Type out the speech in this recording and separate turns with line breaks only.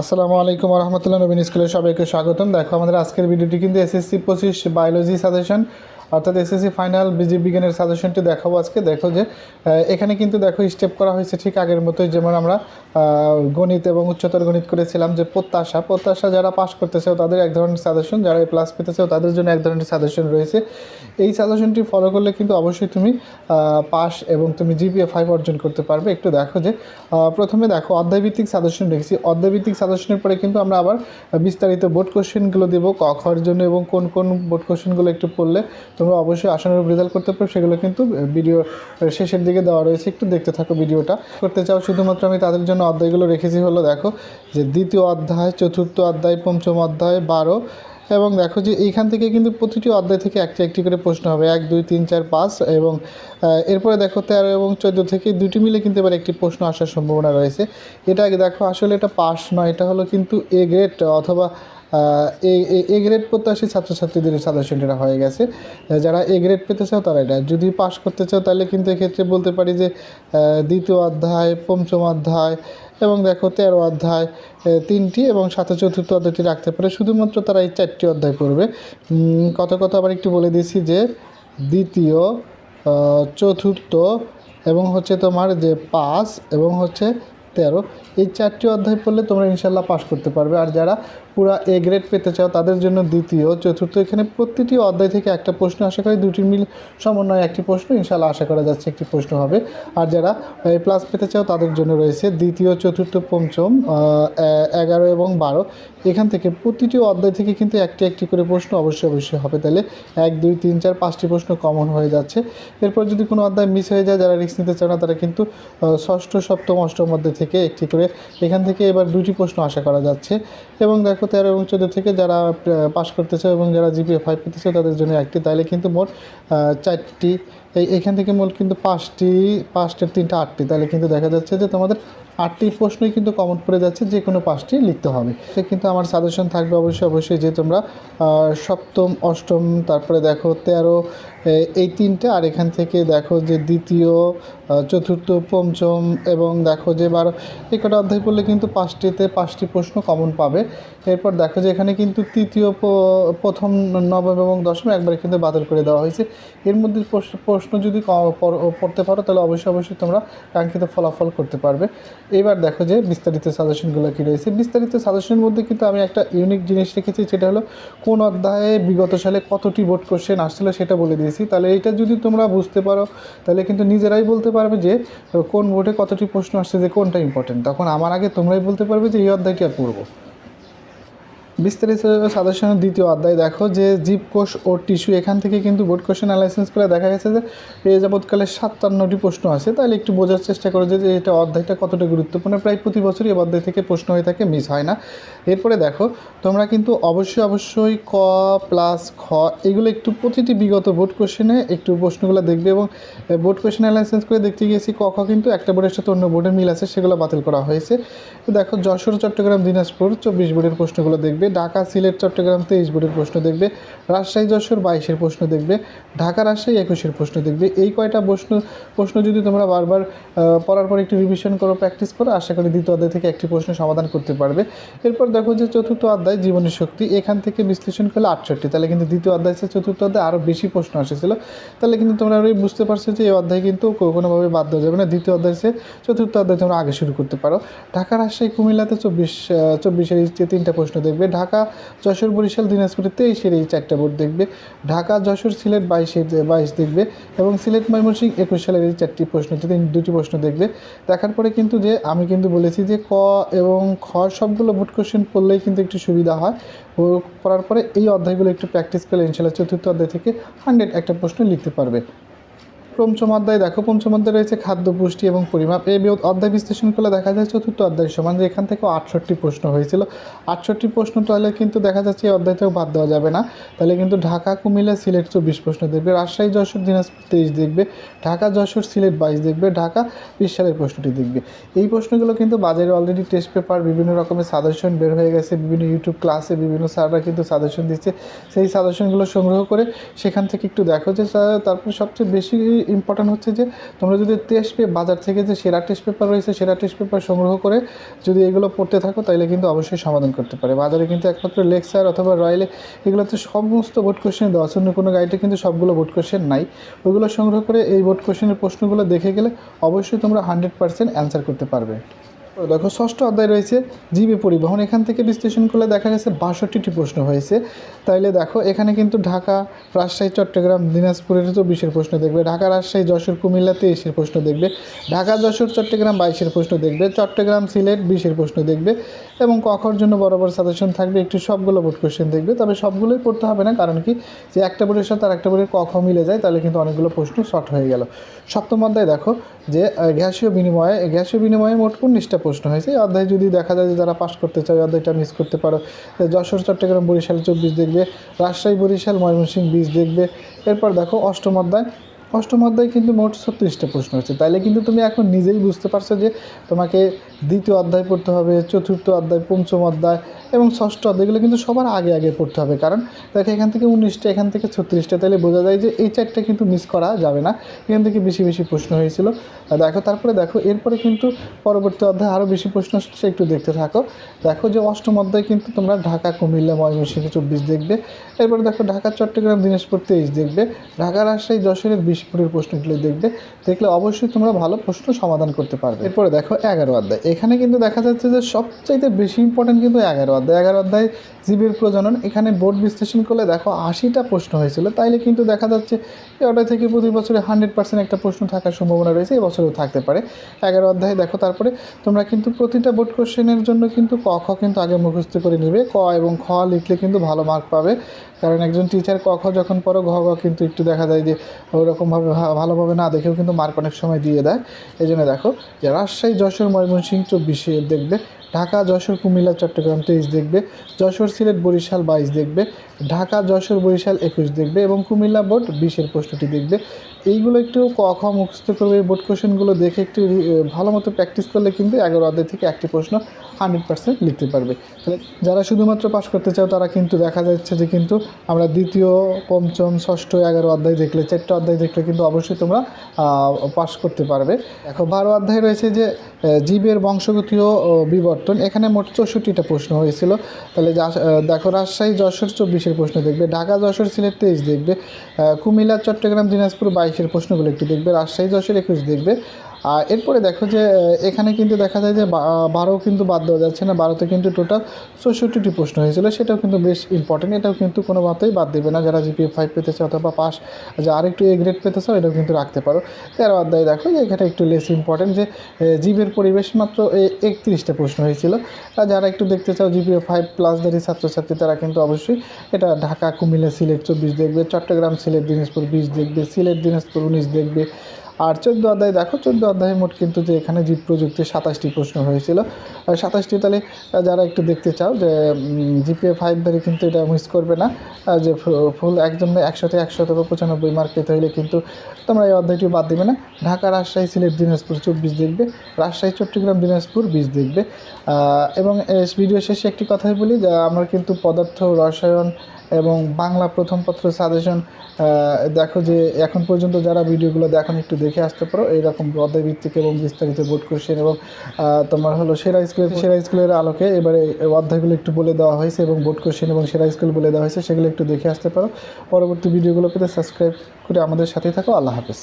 আসসালামু আলাইকুম রহমতুল্লাহ নবীন স্কুলের সবাইকে স্বাগতম। দেখো, আমাদের আজকের ভিডিওটি কিন্তু এসএসসি পঁচিশ বায়োলজি সাজেশন অর্থাৎ এসএসসি ফাইনাল বিজি বিজ্ঞানের সাজেশনটি দেখাবো আজকে। দেখো যে এখানে কিন্তু দেখো স্টেপ করা হয়েছে ঠিক আগের মতোই, যেমন আমরা গণিত এবং উচ্চতর গণিত করেছিলাম যে প্রত্যাশা। প্রত্যাশা যারা পাস করতেছে তাদের এক ধরনের সাজেশন যারা এই প্লাস পেতেছে তাদের জন্য এক ধরনের সাজেশন রয়েছে। এই সাজেশনটি ফলো করলে কিন্তু অবশ্যই তুমি পাস এবং তুমি জিপিএ ফাইভ অর্জন করতে পারবে। একটু দেখো যে প্রথমে দেখো অধ্যায়ভিত্তিক সাজেশন রেখেছি অধ্যায়ভিত্তিক সাজেশনের পরে কিন্তু আমরা আবার বিস্তারিত বোর্ড কোশ্চেনগুলো দেবো, ক, খর জন্য এবং কোন কোন বোর্ড কোশ্চেনগুলো একটু পড়লে তোমরা অবশ্যই আশানুরূপ রেজাল্ট করতে পারো। সেগুলো কিন্তু ভিডিও শেষের দিকে দেওয়া রয়েছে। একটু দেখতে থাকো ভিডিওটা করতে চাও শুধুমাত্র আমি তাদের জন্য অধ্যায়গুলো রেখেছি হলো, দেখো, যে দ্বিতীয় অধ্যায়, চতুর্থ অধ্যায়, পঞ্চম অধ্যায়, বারো, এবং দেখো যে এইখান থেকে কিন্তু প্রতিটি অধ্যায় থেকে একটি একটি করে প্রশ্ন হবে। এক, দুই, তিন, চার, পাঁচ, এবং এরপরে দেখো তেরো এবং চোদ্দ থেকে দুটি মিলে কিন্তু এবার একটি প্রশ্ন আসার সম্ভাবনা রয়েছে। এটা দেখো, আসলে এটা পাস নয়, এটা হলো কিন্তু এ গ্রেড অথবা এ গ্রেড প্রত্যাশী ছাত্রছাত্রীদের সাজেশন হয়ে গেছে। যারা এ গ্রেড পেতে চাও তারা এটা, যদি পাস করতে চাও তাহলে কিন্তু এক্ষেত্রে বলতে পারি যে দ্বিতীয় অধ্যায়, পঞ্চম অধ্যায় এবং দেখো তেরো অধ্যায় তিনটি এবং সাথে চতুর্থ অধ্যায়টি রাখতে পারে। শুধুমাত্র তারা এই চারটি অধ্যায় পড়বে। কত কত আবার একটু বলে দিয়েছি যে, দ্বিতীয় চতুর্থ এবং হচ্ছে তোমার যে পাস এবং হচ্ছে তেরো, এই চারটি অধ্যায় পড়লে তোমরা ইনশাল্লাহ পাস করতে পারবে। আর যারা পুরো এ গ্রেড পেতে চাও, তাদের জন্য দ্বিতীয়, চতুর্থ, এখানে প্রতিটি অধ্যায় থেকে একটা প্রশ্ন আশা করি দুটি মিল সমন্বয়ে একটি প্রশ্ন ইনশাল্লাহ আশা করা যাচ্ছে একটি প্রশ্ন হবে। আর যারা এ প্লাস পেতে চাও, তাদের জন্য রয়েছে দ্বিতীয়, চতুর্থ, পঞ্চম এগারো এবং বারো। এখান থেকে প্রতিটি অধ্যায় থেকে কিন্তু একটি একটি করে প্রশ্ন অবশ্যই অবশ্যই হবে। তাহলে এক, দুই, তিন, চার, পাঁচটি প্রশ্ন কমন হয়ে যাচ্ছে। এরপর যদি কোনো অধ্যায় মিস হয়ে যায়, যারা রিস্ক নিতে চায় না, তারা কিন্তু ষষ্ঠ, সপ্তম, অষ্টম অধ্যায় থেকে একটি করে এখান থেকে এবার দুটি প্রশ্ন আশা করা যাচ্ছে। এবং দেখো তেরো এবং চোদ্দ থেকে যারা পাশ করতেছে এবং যারা জিপিএ ফাইভ পেতেছে তাদের জন্য একটি তাইলে কিন্তু মোট চারটি এই এখান থেকে মোট কিন্তু পাঁচটি, পাঁচটার তিনটা, আটটি। তাহলে কিন্তু দেখা যাচ্ছে যে তোমাদের আটটি প্রশ্নই কিন্তু কমন পড়ে যাচ্ছে, যে কোনো পাঁচটি লিখতে হবে। সে কিন্তু আমার সাজেশন থাকবে অবশ্যই অবশ্যই যে তোমরা সপ্তম, অষ্টম, তারপরে দেখো তেরো এই তিনটে, আর এখান থেকে দেখো যে দ্বিতীয় চতুর্থ, পঞ্চম এবং দেখো যে বারো, এই কটা অধ্যায় পড়লে কিন্তু পাঁচটিতে পাঁচটি প্রশ্ন কমন পাবে। এরপর দেখো যে এখানে কিন্তু তৃতীয় প্রথম, নবম এবং দশম একবারে কিন্তু বাতিল করে দেওয়া হয়েছে। এর মধ্যে প্রশ্ন- প্রশ্ন যদি পড়তে পারো, তাহলে অবশ্যই অবশ্যই তোমরা কাঙ্ক্ষিত ফলাফল করতে পারবে। এবার দেখো যে বিস্তারিত সাজেশনগুলো কী রয়েছে। বিস্তারিত সাজেশনের মধ্যে কিন্তু আমি একটা ইউনিক জিনিস রেখেছি, সেটা হলো কোন অধ্যায়ে বিগত সালে কতটি বোর্ড কোশ্চেন আসছিল সেটা বলে দিয়েছি। তাহলে এটা যদি তোমরা বুঝতে পারো, তাহলে কিন্তু নিজেরাই বলতে পারবে যে, কোন বোর্ডে কতটি প্রশ্ন আসছে, যে কোনটা ইম্পর্টেন্ট তখন আমার আগে তোমরাই বলতে পারবে যে এই অধ্যায়টি আর পড়ব। বিস্তারিত সাজেশনের দ্বিতীয় অধ্যায় দেখো যে জীবকোষ ও টিস্যু এখান থেকে কিন্তু বোর্ড কোশ্চেন অ্যানালাইসিস করে দেখা গেছে যে এ যাবৎকালে সাতান্নটি প্রশ্ন আছে। তাহলে একটু বোঝার চেষ্টা করো যে যে এটা অধ্যায়টা কতটা গুরুত্বপূর্ণ। প্রায় প্রতি বছরই এই অধ্যায় থেকে প্রশ্ন হয়ে থাকে, মিস হয় না। এরপরে দেখো, তোমরা কিন্তু অবশ্যই অবশ্যই ক প্লাস খ এগুলো একটু প্রতিটি বিগত বোর্ড কোশ্চেনে একটু প্রশ্নগুলো দেখবে এবং বোর্ড কোশ্চেন অ্যানালাইসিস করে দেখতে গিয়েছি ক, খ কিন্তু একটা বোর্ডের সাথে অন্য বোর্ডের মিল আছে, সেগুলো বাতিল করা হয়েছে। দেখো, যশোর, চট্টগ্রাম, দিনাজপুর, চব্বিশ বোর্ডের প্রশ্নগুলো দেখবে। ঢাকা, সিলেট, চট্টগ্রাম তেইশ বোর্ডের প্রশ্ন দেখবে, রাজশাহী, যশোর বাইশের প্রশ্ন দেখবে, ঢাকা, রাজশাহী একুশের প্রশ্ন দেখবে। এই কয়টা প্রশ্ন প্রশ্ন যদি তোমরা বারবার পড়ার পর একটু রিভিশন করো প্র্যাকটিস করো, আশা করি দ্বিতীয় অধ্যায় থেকে একটি প্রশ্ন সমাধান করতে পারবে। এরপর দেখো যে চতুর্থ অধ্যায় জীবনী শক্তি। এখান থেকে বিশ্লেষণ করলে আটষট্টি। তাহলে কিন্তু দ্বিতীয় অধ্যায় চতুর্থ অধ্যায় আরও বেশি প্রশ্ন এসেছিল তাহলে কিন্তু তোমরা ওই বুঝতে পারছ যে এই অধ্যায় কিন্তু কোনোভাবে বাদ দেওয়া যাবে না। দ্বিতীয় অধ্যায় সে চতুর্থ অধ্যায়, তোমরা আগে শুরু করতে পারো। ঢাকা, রাজশাহী, কুমিল্লাতে চব্বিশ চব্বিশের যে তিনটা প্রশ্ন দেখবে ঢাকা, যশোর, বরিশাল দিনাজপুরে তেইশের এই চারটা বোর্ড দেখবে। ঢাকা, যশোর, সিলেট বাইশের বাইশ দেখবে এবং সিলেট, ময়মনসিংহ একুশ সালের এই চারটি প্রশ্ন দুটি প্রশ্ন দেখবে। দেখার পরে কিন্তু যে আমি কিন্তু বলেছি যে ক এবং খ সবগুলো বোর্ড কোশ্চেন পড়লেই কিন্তু একটু সুবিধা হয়। পড়ার পরে এই অধ্যায়গুলো একটু প্র্যাকটিস করলে ইনশাল্লাহ চতুর্থ অধ্যায় থেকে হান্ড্রেড একটা প্রশ্ন লিখতে পারবে। পঞ্চম অধ্যায় দেখো, পঞ্চম অধ্যায় রয়েছে খাদ্য পুষ্টি এবং পরিমাপ। এই অধ্যায় বিশ্লেষণ করলে দেখা যায় চতুর্থ অধ্যায় সমান, যে এখান থেকে আটষট্টি প্রশ্ন হয়েছিল। আটষট্টি প্রশ্ন তাহলে কিন্তু দেখা যাচ্ছে এই অধ্যায়টাও বাদ দেওয়া যাবে না। তাহলে কিন্তু ঢাকা, কুমিল্লা, সিলেট চব্বিশ প্রশ্ন দেখবে, রাজশাহী, যশোর, দিনাজপুর তেইশ দেখবে, ঢাকা, যশোর, সিলেট বাইশ দেখবে, ঢাকা বিশ সালের প্রশ্নটি দেখবে। এই প্রশ্নগুলো কিন্তু বাজারে অলরেডি টেস্ট পেপার বিভিন্ন রকমের সাজেশন বের হয়ে গেছে, বিভিন্ন ইউটিউব ক্লাসে বিভিন্ন স্যাররা কিন্তু সাজেশন দিচ্ছে। সেই সাজেশনগুলো সংগ্রহ করে সেখান থেকে একটু দেখো যে তারপর সবচেয়ে বেশি ইম্পর্ট্যান্ট হচ্ছে যে তোমরা যদি টেস্ট পেপার বাজার থেকে যে সেরা টেস্ট পেপার রয়েছে, সেরা টেস্ট পেপার সংগ্রহ করে যদি এগুলো পড়তে থাকো, তাহলে কিন্তু অবশ্যই সমাধান করতে পারে। বাজারে কিন্তু একমাত্র লেকচার অথবা রয়্যালে এগুলোতে সমস্ত বোর্ড কোশ্চেন দেওয়া অন্য কোনো গাইডে কিন্তু সবগুলো বোর্ড কোশ্চেন নাই। ওইগুলো সংগ্রহ করে এই বোর্ড কোশ্চেনের প্রশ্নগুলো দেখে গেলে অবশ্যই তোমরা হান্ড্রেড পার্সেন্ট অ্যান্সার করতে পারবে। দেখো, ষষ্ঠ অধ্যায় রয়েছে, জীবী পরিবহন। এখান থেকে বিশ্লেষণ করলে দেখা গেছে বাষট্টিটি প্রশ্ন হয়েছে। তাইলে দেখো, এখানে কিন্তু ঢাকা, রাজশাহী, চট্টগ্রাম দিনাজপুরের চব্বিশের প্রশ্ন দেখবে। ঢাকা, রাজশাহী, যশোর, কুমিল্লা, তেইশের প্রশ্ন দেখবে। ঢাকা, যশোর, চট্টগ্রাম, বাইশের প্রশ্ন দেখবে। চট্টগ্রাম, সিলেট, বিশের প্রশ্ন দেখবে। এবং কখর জন্য বরাবর সাজেশন থাকবে, একটু সবগুলো বোর্ড কোশ্চেন দেখবে। তবে সবগুলোই পড়তে হবে না, কারণ কি, যে একটা বোর্ডের সাথে আর একটা বোর্ডের ক খ মিলে যায়, তাহলে কিন্তু অনেকগুলো প্রশ্ন শর্ট হয়ে গেল। সপ্তম অধ্যায় দেখো, যে গ্যাসীয় বিনিময়ে গ্যাসীয় বিনিময়ে মোট উনিশটা প্রশ্ন হয়েছে, এই অধ্যায় যদি দেখা যায় যে যারা পাশ করতে চায় অধ্যায়টা মিস করতে পারো। যশোর, চট্টগ্রাম, বরিশাল, চব্বিশ দেখবে। রাজশাহী, বরিশাল, ময়মনসিংহ, বিশ দেখবে। এরপর দেখো অষ্টম অধ্যায়। অষ্টম অধ্যায় কিন্তু মোট ছত্রিশটা প্রশ্ন হচ্ছে। তাইলে কিন্তু তুমি এখন নিজেই বুঝতে পারছ যে তোমাকে দ্বিতীয় অধ্যায় পড়তে হবে, চতুর্থ অধ্যায়, পঞ্চম অধ্যায় এবং ষষ্ঠ অধ্যায়গুলো কিন্তু সবার আগে আগে পড়তে হবে। কারণ দেখো এখান থেকে উনিশটা, এখান থেকে ছত্রিশটা, তাহলে বোঝা যায় যে এই চারটা কিন্তু মিস করা যাবে না। এখান থেকে বেশি বেশি প্রশ্ন হয়েছিল। দেখো, তারপরে দেখো, এরপরে কিন্তু পরবর্তী অধ্যায়ে আরও বেশি প্রশ্ন আসছে, একটু দেখতে থাকো। দেখো যে অষ্টম অধ্যায় কিন্তু তোমরা ঢাকা, কুমিল্লা, ময়মনসিংহ, চব্বিশ দেখবে। এরপরে দেখো ঢাকা, চট্টগ্রাম, দিনাজপুর, তেইশ দেখবে। ঢাকা, রাজশাহী, যশোরের বিশপুরের প্রশ্নগুলো দেখবে। দেখলে অবশ্যই তোমরা ভালো প্রশ্ন সমাধান করতে পারবে। এরপরে দেখো এগারো অধ্যায়। এখানে কিন্তু দেখা যাচ্ছে যে সবচাইতে বেশি ইম্পর্টেন্ট কিন্তু এগারো অধ্যায়। এগারো অধ্যায় জীবের প্রজনন, এখানে বোর্ড বিশ্লেষণ করলে দেখো আশিটা প্রশ্ন হয়েছিল। তাইলে কিন্তু দেখা যাচ্ছে অধ্যায় থেকে প্রতি বছরে হান্ড্রেড পার্সেন্ট একটা প্রশ্ন থাকার সম্ভাবনা রয়েছে এবছরেও থাকতে পারে। এগারো অধ্যায়ে দেখো তারপরে, তোমরা কিন্তু প্রতিটা বোর্ড কোশ্চেনের জন্য কিন্তু ক, খ কিন্তু আগে মুখস্থ করে নেবে। ক এবং খ লিখলে কিন্তু ভালো মার্ক পাবে। কারণ একজন টিচার ক, খ যখন পড়ো, ঘ ঘ কিন্তু একটু দেখা যায় যে ওরকমভাবে ভালোভাবে না দেখেও কিন্তু মার্ক অনেক সময় দিয়ে দেয়। এই জন্য দেখো যে রাজশাহী, যশোর, ময়মনসিংহ চব্বিশে দেখবে ঢাকা, যশোর, কুমিল্লা, চট্টগ্রাম তেইশ দেখবে, যশোর, সিলেট, বরিশাল বাইশ দেখবে, ঢাকা, যশোর, বরিশাল একুশ দেখবে এবং কুমিল্লা বোর্ড বিশের প্রশ্নটি দেখবে। এইগুলো একটু ক মুখস্থ করবে, বোর্ড কোশ্চেনগুলো দেখে একটু ভালো মতো প্র্যাকটিস করলে কিন্তু এগারো অধ্যায় থেকে একটি প্রশ্ন হান্ড্রেড পার্সেন্ট লিখতে পারবে। তাহলে যারা শুধুমাত্র পাশ করতে চাও, তারা কিন্তু দেখা যাচ্ছে যে কিন্তু আমরা দ্বিতীয়, পঞ্চম, ষষ্ঠ, এগারো অধ্যায় দেখলে, চারটে অধ্যায় দেখলে কিন্তু অবশ্যই তোমরা পাশ করতে পারবে। দেখো, বারো অধ্যায় রয়েছে যে জীবের বংশগতীয় ও বিবর্তন এখানে মোট চৌষট্টিটা প্রশ্ন হয়েছিল। তাহলে দেখো রাজশাহী, যশোর চব্বিশের প্রশ্ন দেখবে, ঢাকা, যশোর, সিলেট তেইশ দেখবে কুমিল্লা, চট্টগ্রাম, দিনাজপুর বাইশের প্রশ্নগুলো একটু দেখবে, রাজশাহী, যশোর একুশ দেখবে আর এরপরে দেখো যে এখানে কিন্তু দেখা যায় যে বারো কিন্তু বাদ দেওয়া যাচ্ছে না। বারোতে কিন্তু টোটাল চৌষট্টিটি প্রশ্ন হয়েছিল। সেটাও কিন্তু বেশ ইম্পর্টেন্ট এটাও কিন্তু কোনো মতেই বাদ দেবে না। যারা জিপিএ ফাইভ পেতে চাও অথবা পাস যে আরেকটু এ গ্রেড পেতে চাও এটাও কিন্তু রাখতে পারো। তেরো অধ্যায় দেখো যে, এখানে একটু লেস ইম্পর্টেন্ট যে জীবের পরিবেশ মাত্র একত্রিশটা প্রশ্ন হয়েছিল। আর যারা একটু দেখতে চাও জিপিএ ফাইভ প্লাসধারী ছাত্রছাত্রী, তারা কিন্তু অবশ্যই এটা ঢাকা, কুমিল্লা, সিলেট, চব্বিশ দেখবে। চট্টগ্রাম, সিলেট, দিনাজপুর, বিশ দেখবে। সিলেট, দিনাজপুর, উনিশ দেখবে। আর চোদ্দ অধ্যায়, দেখো, চোদ্দ অধ্যায়ে মোট কিন্তু যে এখানে জীব প্রযুক্তির সাতাশটি প্রশ্ন হয়েছিল। আর সাতাশটি তাহলে যারা একটু দেখতে চাও যে জিপিএ ফাইভ ধরে কিন্তু এটা মিস করবে না যে ফুল একদম একশোতে একশো অথবা পঁচানব্বই মার্ক পেতে হলে কিন্তু তোমরা এই অধ্যায়টি বাদ দেবে না। ঢাকা, রাজশাহী, সিলেট, দিনাজপুর চব্বিশ দেখবে, রাজশাহী, চট্টগ্রাম, দিনাজপুর বিশ দেখবে। এবং ভিডিও শেষে একটি কথাই বলি যে, আমরা কিন্তু পদার্থ রসায়ন এবং বাংলা প্রথম পত্র সাজেশন দেখো যে এখন পর্যন্ত যারা ভিডিওগুলো দেখেন একটু দেখে আসতে পারো। এইরকম অধ্যায়ভিত্তিক এবং বিস্তারিত বোর্ড কোশ্চেন এবং তোমার হলো সেরা স্কুলের সেরা স্কুলের আলোকে এবারে অধ্যায়গুলো একটু বলে দেওয়া হয়েছে এবং বোর্ড কোশ্চেন এবং সেরা স্কুল বলে দেওয়া হয়েছে, সেগুলো একটু দেখে আসতে পারো। পরবর্তী ভিডিওগুলো পেতে সাবস্ক্রাইব করে আমাদের সাথেই থাকো। আল্লাহ হাফেজ।